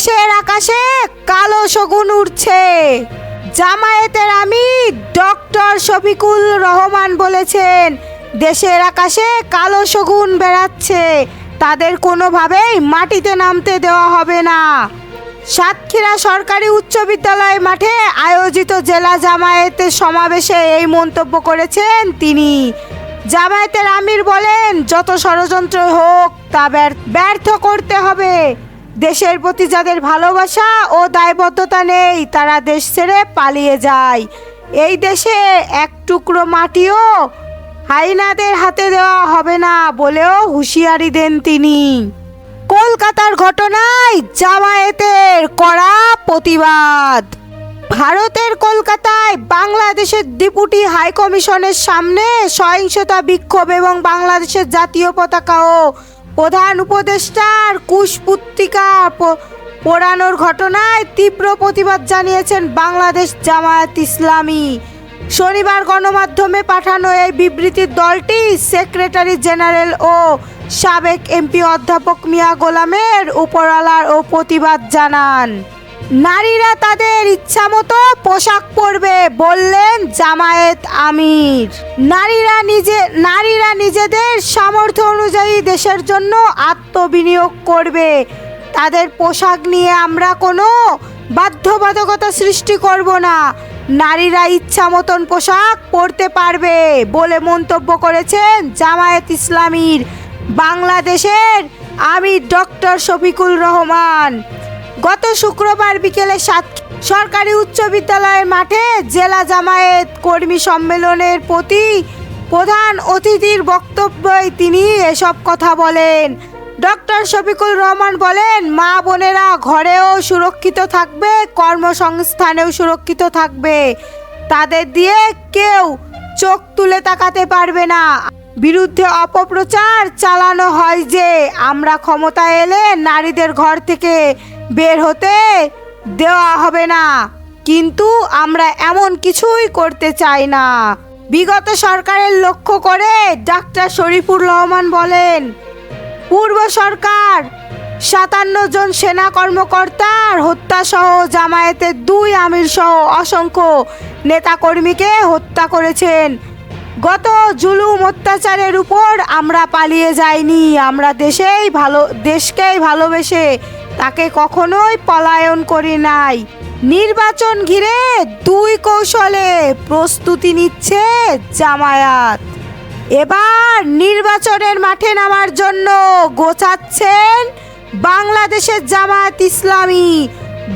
দেশের আকাশে কালো শগুন উঠছে জামায়াতের আমি ডক্টর শফিকুল রহমান বলেছেন, দেশের আকাশে কালো শগুন বেড়াচ্ছে, তাদের কোনোভাবেই মাটিতে নামতে দেওয়া হবে না। সাতক্ষীরা সরকারি উচ্চ বিদ্যালয় মাঠে আয়োজিত জেলা জামায়াতের সমাবেশে এই মন্তব্য করেছেন তিনি। জামায়াতের আমির বলেন, যত ষড়যন্ত্র হোক তা ব্যর- ব্যর্থ করতে হবে। দেশের প্রতি যাদের ভালোবাসা ও দায়বদ্ধতা নেই, তারা দেশ ছেড়ে পালিয়ে যায়। এই দেশে এক টুকরো মাটিও হাইনাদের হাতে দেওয়া হবে না বলেও হুঁশিয়ারি দেন তিনি। কলকাতার ঘটনায় জামায়াতের কড়া প্রতিবাদ। ভারতের কলকাতায় বাংলাদেশের ডেপুটি হাই কমিশনের সামনে সহিংসতা বিক্ষোভ এবং বাংলাদেশের জাতীয় পতাকা ও প্রধান উপদেষ্টার কুশপুত্তিকা প- পোড়ানোর ঘটনায় তীব্র প্রতিবাদ জানিয়েছেন বাংলাদেশ জামায়াত ইসলামী। শনিবার গণমাধ্যমে পাঠানো এই বিবৃতির দলটি সেক্রেটারি জেনারেল ও সাবেক এমপি অধ্যাপক মিয়া গোলামের উপরালার ও প্রতিবাদ জানান। নারীরা তাদের ইচ্ছামতো পোশাক পরবে, বললেন জামায়েত আমির। নারীরা নিজে, নারীরা নিজেদের সামর্থ্য অনুযায়ী দেশের জন্য আত্মবিনিয়োগ করবে। তাদের পোশাক নিয়ে আমরা কোনো বাধ্যবাধকতা সৃষ্টি করব না। নারীরা ইচ্ছা মতন পোশাক পরতে পারবে বলে মন্তব্য করেছেন জামায়াত ইসলামীর বাংলাদেশের আমির ডক্টর শফিকুল রহমান। গত শুক্রবার বিকেলে সাত সরকারি উচ্চ বিদ্যালয়ের মাঠে জেলা জামায়াত কর্মী সম্মেলনের প্রতি প্রধান অতিথির বক্তব্যে তিনি এসব কথা বলেন। ডক্টর শফিকুল রহমান বলেন, মা বোনেরা ঘরেও সুরক্ষিত থাকবে, কর্মসংস্থানেও সুরক্ষিত থাকবে। তাদের দিয়ে কেউ চোখ তুলে তাকাতে পারবে না। বিরুদ্ধে অপপ্রচার চালানো হয় যে, আমরা ক্ষমতা এলে নারীদের ঘর থেকে বের হতে দেওয়া হবে না। কিন্তু আমরা এমন কিছুই করতে চাই না। বিগত সরকারের লক্ষ্য করে ডাক্তার শরীফুর রহমান বলেন, পূর্ব সরকার সাতান্ন জন সেনা কর্মকর্তার হত্যা সহ জামায়াতের দুই আমির সহ অসংখ্য নেতাকর্মীকে হত্যা করেছেন। গত জুলুম অত্যাচারের উপর আমরা পালিয়ে যাইনি। আমরা দেশেই ভালো দেশকেই ভালোবেসে তাকে কখনোই পলায়ন করি নাই। নির্বাচন ঘিরে দুই কৌশলে প্রস্তুতি নিচ্ছে জামায়াত। এবার নির্বাচনের মাঠে নামার জন্য গোছাচ্ছেন বাংলাদেশের জামায়াত ইসলামী।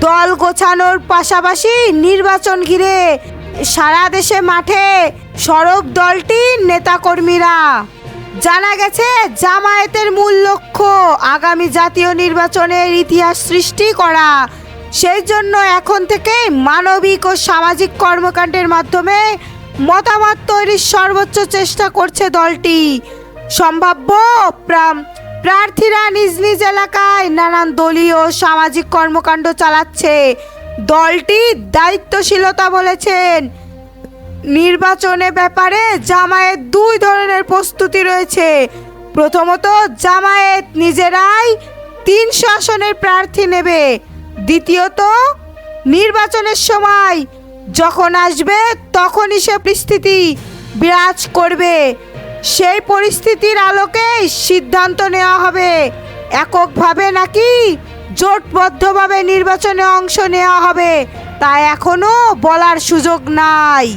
দল গোছানোর পাশাপাশি নির্বাচন ঘিরে সারা দেশে মাঠে সরব দলটির নেতাকর্মীরা। জানা গেছে, জামায়াতের মূল লক্ষ্য আগামী জাতীয় নির্বাচনের ইতিহাস সৃষ্টি করা। সেই জন্য এখন থেকেই মানবিক ও সামাজিক কর্মকাণ্ডের মাধ্যমে মতামত তৈরির সর্বোচ্চ চেষ্টা করছে দলটি। সম্ভাব্য প্রা- প্রার্থীরা নিজ নিজ এলাকায় নানান দলীয় সামাজিক কর্মকাণ্ড চালাচ্ছে। দলটি দায়িত্বশীলতা বলেছেন। নির্বাচনে ব্যাপারে জামায়াত দুই ধরনের প্রস্তুতি রয়েছে। প্রথমত, জামায়াত নিজেরাই তিনশো আসনের প্রার্থী নেবে। দ্বিতীয়ত, নির্বাচনের সময় যখন আসবে তখনই সে পরিস্থিতি বিরাজ করবে। সেই পরিস্থিতির আলোকে সিদ্ধান্ত নেওয়া হবে। এককভাবে নাকি জোটবদ্ধভাবে নির্বাচনে অংশ নেওয়া হবে, তা এখনও বলার সুযোগ নাই।